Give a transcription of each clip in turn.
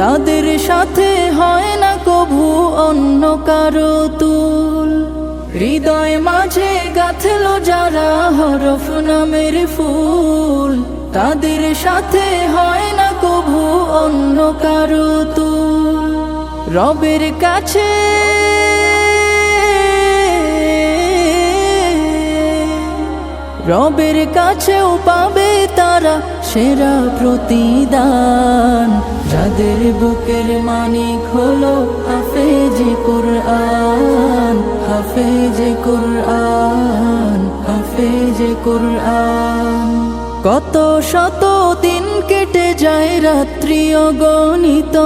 তাদের সাথে হয় না কভু অন্য কারও তুল। হৃদয় মাঝে গাথলো যারা হরফ নামের ফুল। তাদের সাথে হয় না কভু অন্য কারও তুল। রবের কাছে রবের কাছেও পাবে তারা সেরা প্রতিদান। যাদের বুকের মানিক হলো হাফেজে কুরআন হাফেজে কুরআন হাফেজে কুরআন। কত শত দিন কেটে যায় রাত্রি অগণিত,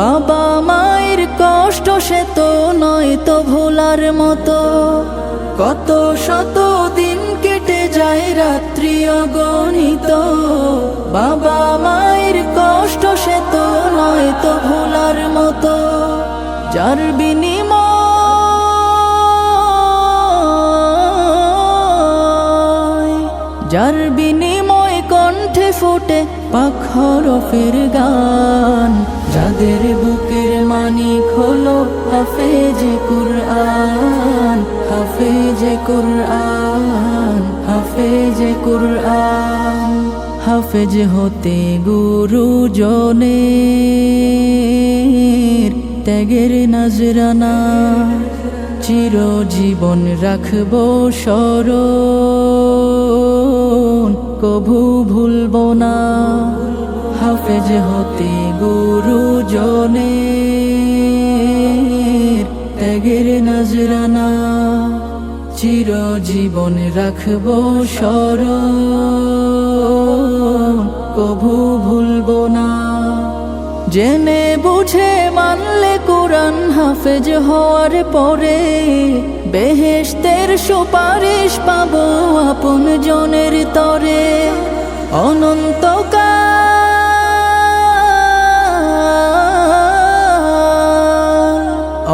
বাবা মায়ের কষ্ট সে তো নয় তো ভোলার মতো। কত শত দিন কেটে যায় রাত্রি অগণিত, বাবা মায়ের ভোলার মতো, যার বিনিময় যার বিনিময় কণ্ঠে ফুটে পাখরফের গান। যাদের বুকের মানিক হলো হাফেজে কুরআন হাফেজে কুরআন। হাফেজ হতে গুরু জনের ত্যাগের নজরানা। চিরজীবন রাখব স্মরণ কভু ভুলব না। হাফেজ হতে গুরু জনের ত্যাগের নজরানা। চিরজীবন রাখব স্মরণ। কভু ভুলব না। জেনে বুঝে মানলে কোরআন হাফেজ হওয়ার পরে বেহেশতের সুপারিশ পাবো আপন জনের তরে। অনন্তকাল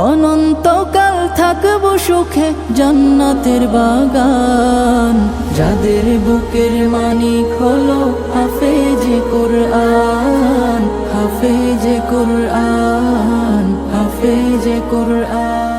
অনন্তকাল থাকব সুখে জান্নাতের বাগান। যাদের বুকের মানিক হলো হাফেজে কুরআন হাফেজে যে হাফেজে কুরআন।